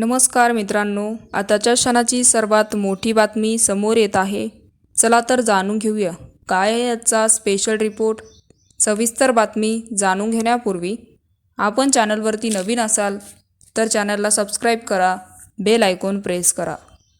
नमस्कार मित्रांनो आताच्या क्षणाची सर्वात मोठी बातमी समोर येत आहे. चला तर जाणून घेऊया. काय आहे याचा स्पेशल रिपोर्ट सविस्तर बातमी जाणून घेण्यापूर्वी आपण चॅनलवरती नवीन असाल तर चॅनलला सबस्क्राईब करा बेल आयकॉन प्रेस करा.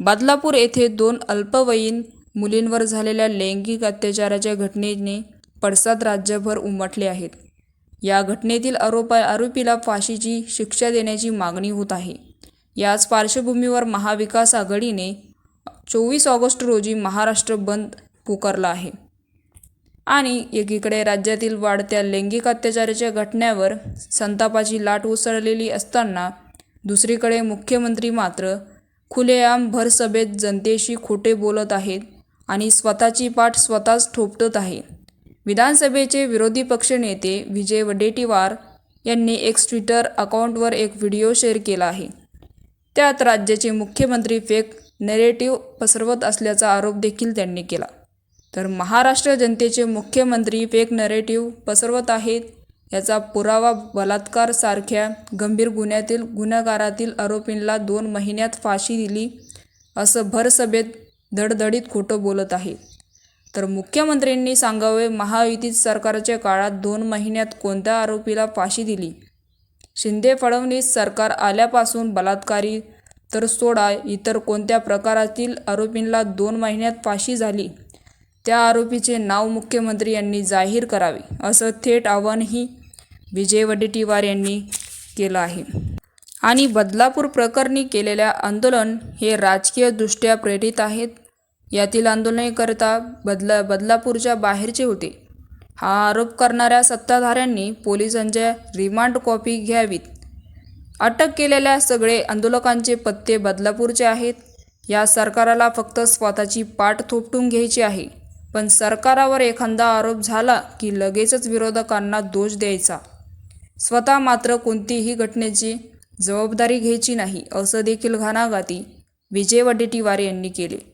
बदलापूर येथे दोन अल्पवयीन मुलींवर झालेल्या लैंगिक अत्याचाराच्या घटनेने पडसाद राज्यभर उमटले आहेत. या घटनेतील आरोपा आरोपीला फाशीची शिक्षा देण्याची मागणी होत आहे. याच पार्श्वभूमीवर महाविकास आघाडीने चोवीस ऑगस्ट रोजी महाराष्ट्र बंद पुकारला आहे. आणि एकीकडे राज्यातील वाढत्या लैंगिक अत्याचाराच्या घटनेवर संतापाची लाट उसळलेली असताना दुसरीकडे मुख्यमंत्री मात्र खुलेआम भरसभेत जनतेशी खोटे बोलत आहेत आणि स्वतःची पाठ स्वतःच ठोपटत आहे. विधानसभेचे विरोधी पक्षनेते विजय वडेट्टीवार यांनी एक ट्विटर अकाउंटवर एक व्हिडिओ शेअर केला आहे. त्यात राज्याचे मुख्यमंत्री फेक नेरेटिव्ह पसरवत असल्याचा आरोप देखील त्यांनी केला. तर महाराष्ट्र जनतेचे मुख्यमंत्री फेक नरेटिव्ह पसरवत आहेत याचा पुरावा बलात्कार सारख्या गंभीर गुन्ह्यातील गुन्हेगारातील आरोपींना दोन महिन्यात फाशी दिली असं भरसभेत धडधडीत खोटं बोलत आहे. तर मुख्यमंत्र्यांनी सांगावे महायुतीत सरकारच्या काळात दोन महिन्यात कोणत्या आरोपीला फाशी दिली? शिंदे फडणवीस सरकार आल्यापासून बलात्कारी तर सोडा इतर कोणत्या प्रकारातील आरोपींना दोन महिन्यात फाशी झाली? त्या आरोपीचे नाव मुख्यमंत्री यांनी जाहीर करावे असं थेट आवाहनही विजय वडेट्टीवार यांनी केलं आहे. आणि बदलापूर प्रकरणी केलेल्या आंदोलन हे राजकीयदृष्ट्या प्रेरित आहेत. यातील आंदोलनेकरता बदला बदलापूरच्या बाहेरचे होते. हा आरोप करणाऱ्या सत्ताधाऱ्यांनी पोलिसांच्या रिमांड कॉपी घ्यावीत. अटक केलेल्या सगळे आंदोलकांचे पत्ते बदलापूरचे आहेत. या सरकाराला फक्त स्वतःची पाठ थोपटून घ्यायची आहे. पण सरकारावर एखादा आरोप झाला की लगेचच विरोधकांना दोष द्यायचा. स्वतः मात्र कोणतीही घटनेची जबाबदारी घ्यायची नाही असं देखील घाणाघाती विजय वडेट्टीवार यांनी केले.